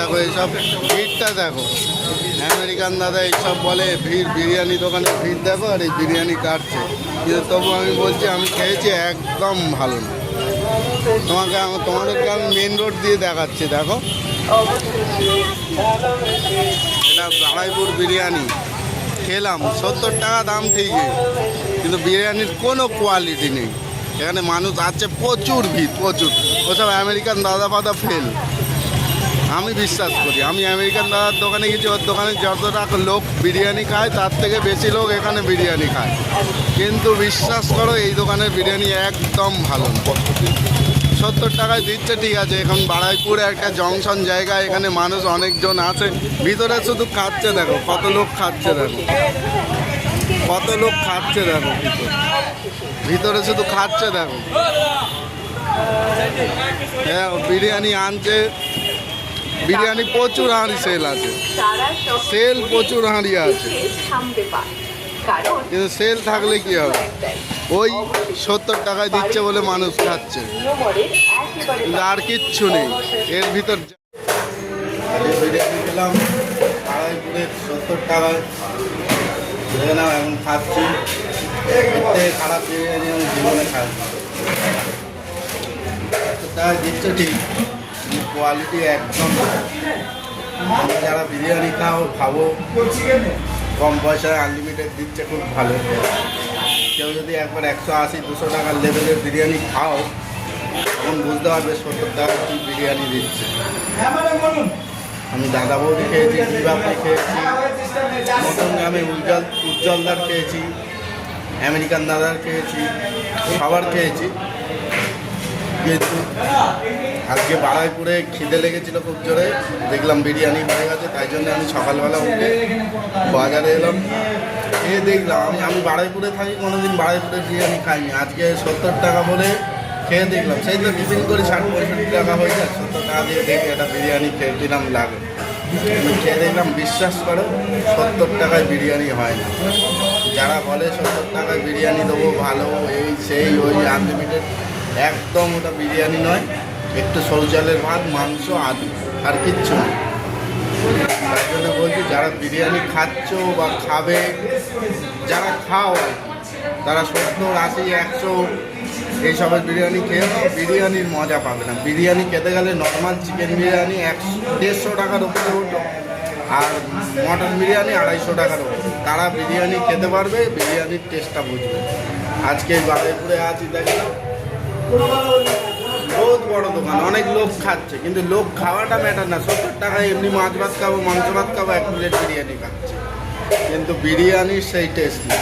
দেখো এইসব ভিড়টা দেখো। আমেরিকান দাদা এইসব বলে, ভিড়, বিরিয়ানি দোকানে ভিড় দেখো আর এই বিরিয়ানি কাটছে। কিন্তু তবু আমি বলছি, আমি খেয়েছি একদম ভালো না। তোমাকে তোমাদেরকে আমি মেন রোড দিয়ে দেখাচ্ছি, দেখো। এটা বাড়াইপুর বিরিয়ানি। খেলাম, সত্তর টাকা দাম ঠিকই, কিন্তু বিরিয়ানির কোনো কোয়ালিটি নেই। এখানে মানুষ আছে প্রচুর ভিড়, প্রচুর। ওসব আমেরিকান দাদা ফাদা ফেল আমি বিশ্বাস করি। আমি আমেরিকান দাদার দোকানে গেছি, ওর দোকানে যত টাকা লোক বিরিয়ানি খায়, তার থেকে বেশি লোক এখানে বিরিয়ানি খায়। কিন্তু বিশ্বাস করো, এই দোকানের বিরিয়ানি একদম ভালো সত্তর টাকায় দিচ্ছে, ঠিক আছে। এখন বাড়াইপুরে একটা জংশন জায়গা, এখানে মানুষ অনেকজন আছে। ভিতরে শুধু খাচ্ছে, দেখো, কত লোক খাচ্ছে, দেখো। কত লোক খাচ্ছে, দেখো। ভিতরে শুধু খাচ্ছে, দেখো। হ্যাঁ বিরিয়ানি আনছে বিরিয়ানি প্রচুর হাঁড়ি সেল আছে। সেল প্রচুর হাঁড়ি আছে। কিন্তু সেল থাকলে কি হবে? ওই সত্তর টাকায় দিচ্ছে বলে মানুষ খাচ্ছে। কিন্তু আর কিচ্ছু নেই। এর ভিতর খেলাম সত্তর টাকায়। এখন খাচ্ছি। খারাপ জীবনে খাই টাকা দিচ্ছে ঠিক। কোয়ালিটি একদম তোমরা যারা বিরিয়ানি খাও, খাব, কম পয়সায় আনলিমিটেড দিচ্ছে, খুব ভালো। কেউ যদি একবার একশো আশি, দুশো টাকার লেভেলের বিরিয়ানি খাও, তখন বুঝতে পারবে সত্তর টাকা কি বিরিয়ানি দিচ্ছে। আমি দাদা বৌদি খেয়েছি বিবাপি খেয়েছি, নতুন গ্রামে উজ্জ্বল, উজ্জ্বলদার খেয়েছি, আমেরিকান দাদার খেয়েছি, সবার খেয়েছি। কিন্তু আজকে বাড়াইপুরে খিদে লেগেছিল খুব জোরে, দেখলাম বিরিয়ানি হয়ে গেছে, তাই জন্য আমি সকালবেলা উঠে বাজারে এলাম। এ দেখলাম, আমি আমি বাড়াইপুরে থাকি, কোনোদিন বাড়াইপুরে বিরিয়ানি খাইনি। আজকে সত্তর টাকা বলে খেয়ে দেখলাম। সেই তো টিফিন করে, ষাট পঁয়ষট্টি টাকা হয়ে যায়, সত্তর টাকা দিয়ে দেখি একটা বিরিয়ানি খেয়ে দিলাম, লাগে। খেয়ে দেখলাম, বিশ্বাস করো, সত্তর টাকায় বিরিয়ানি হয় না। যারা বলে সত্তর টাকায় বিরিয়ানি দেবো, ভালো, এই, সেই, ওই, আনলিমিটেড, একদম ওটা বিরিয়ানি নয়। একটু সরু চালের ভাত মাংস আলু আর কিচ্ছু তাই জন্য বলছি যারা বিরিয়ানি খাচ্ছ বা খাবে যারা খাও তারা সত্তর আশি একশো এইসবের বিরিয়ানি খেয়ে নাও, বিরিয়ানির মজা পাবে না। বিরিয়ানি খেতে গেলে নর্মাল চিকেন বিরিয়ানি একশো দেড়শো টাকার উপরে উঠো আর মটন বিরিয়ানি আড়াইশো টাকার উপরে। তারা বিরিয়ানি খেতে পারবে বিরিয়ানির টেস্টটা বুঝবে। আজকে বারুইপুরে আছি দেখলাম বহুত বড় দোকান, অনেক লোক খাচ্ছে, কিন্তু লোক খাওয়াটা ম্যাটার না। সত্তর টাকায় এমনি মাছ ভাত খাব, মাংস ভাত খাব, এক প্লেট বিরিয়ানি খাচ্ছে। কিন্তু বিরিয়ানির সেই টেস্ট নেই।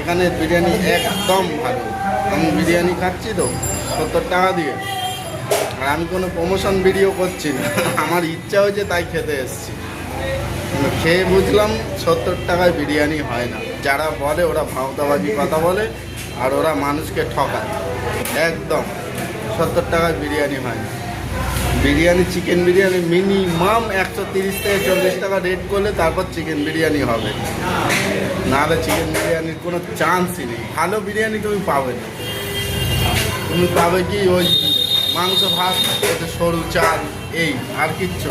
এখানে বিরিয়ানি একদম ভালো। আমি বিরিয়ানি খাচ্ছি তো, সত্তর টাকা দিয়ে। আর আমি কোনো প্রমোশন ভিডিও করছি না। আমার ইচ্ছা হয়েছে তাই খেতে এসেছি। খেয়ে বুঝলাম সত্তর টাকায় বিরিয়ানি হয় না। যারা বলে ওরা ভাওতাবাজি কথা বলে, আর ওরা মানুষকে ঠকায়। একদম। সত্তর টাকায় বিরিয়ানি হয়। বিরিয়ানি চিকেন বিরিয়ানি মিনিমাম একশো তিরিশ থেকে চল্লিশ টাকা রেট করলে তারপর চিকেন বিরিয়ানি হবে। নাহলে চিকেন বিরিয়ানির কোনো চান্সই নেই। ভালো বিরিয়ানি তুমি পাবে না। তুমি পাবে কি ওই মাংস ভাত সরু চাল, এই, আর কিচ্ছু।